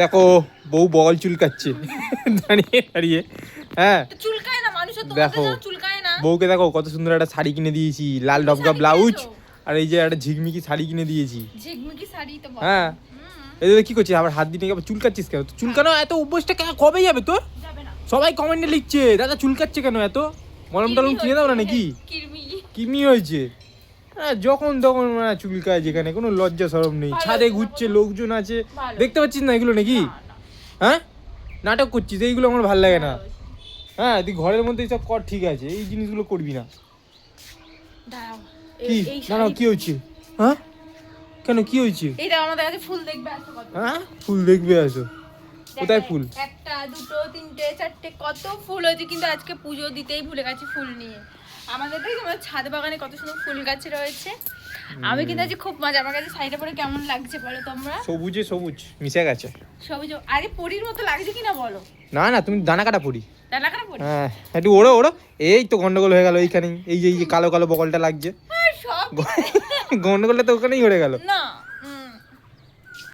দেখো বউ বগল চুলকাচ্ছে। দাঁড়িয়ে দাঁড়িয়ে। হ্যাঁ। চুলকায় না মানুষের দেখো। চুলকায় না। বউকে দেখো কত সুন্দর একটা শাড়ি কিনে দিয়েছি লাল কি ডবকা ব্লাউজ আর এই যে একটা ঝিকমিকি শাড়ি কিনে দিয়েছি। ঝিকমিকি শাড়ি তো হ্যাঁ। এই কি করছিস? আবার হাত দিয়ে আবার চুলকাচ্ছিস কেন? চুলকানো এত অভ্যাসটা কবে যাবে তোর? সবাই কমেন্টে লিখছে দাদা চুলকাচ্ছে কেন এত? মলম টলম কিনে দাও না নাকি? কিমি হয়েছে। হ্যাঁ যখন তখন মানে চুলকায় যেখানে কোনো লজ্জা সরম নেই। ছাদে ঘুরছে লোকজন আছে। দেখতে পাচ্ছিস না এগুলো নাকি। হ্যাঁ? নাটক করছিস এইগুলো আমার ভালো লাগে না। হ্যাঁ তুই ঘরের মধ্যে সব কর ঠিক আছে। এই জিনিসগুলো করবি না। কি? না না কি হয়েছে? হ্যাঁ? কেন কি হয়েছে? দেখো আমাদের কাছে ফুল দেখবে কত হ্যাঁ? ফুল দেখবে আসো কোথায় ফুল? একটা দুটো তিনটে চারটে কত ফুল হয়েছে কিন্তু আজকে পুজো দিতেই ভুলে গেছি ফুল নিয়ে। আমাদের দেখি আমার ছাদ বাগানে কত সুন্দর ফুল গাছ রয়েছে। আমি কিন্তু আজকে খুব মজা আমার কাছে শাড়িটা পরে কেমন লাগছে বলো তোমরা? সবুজে সবুজ মিশে গেছে। সবুজ আরে পরির মতো লাগছে কিনা বলো? না না তুমি দানা কাটা পড়ি ডালা কাটা পরি? হ্যাঁ একটু ওড়ো ওড়ো। এই তো গন্ডগোল হয়ে গেল এইখানেই এই যে এই কালো কালো বকলটা লাগছে। সব। গন্ডগোলটা তো ওখানেই হয়ে গেল। না।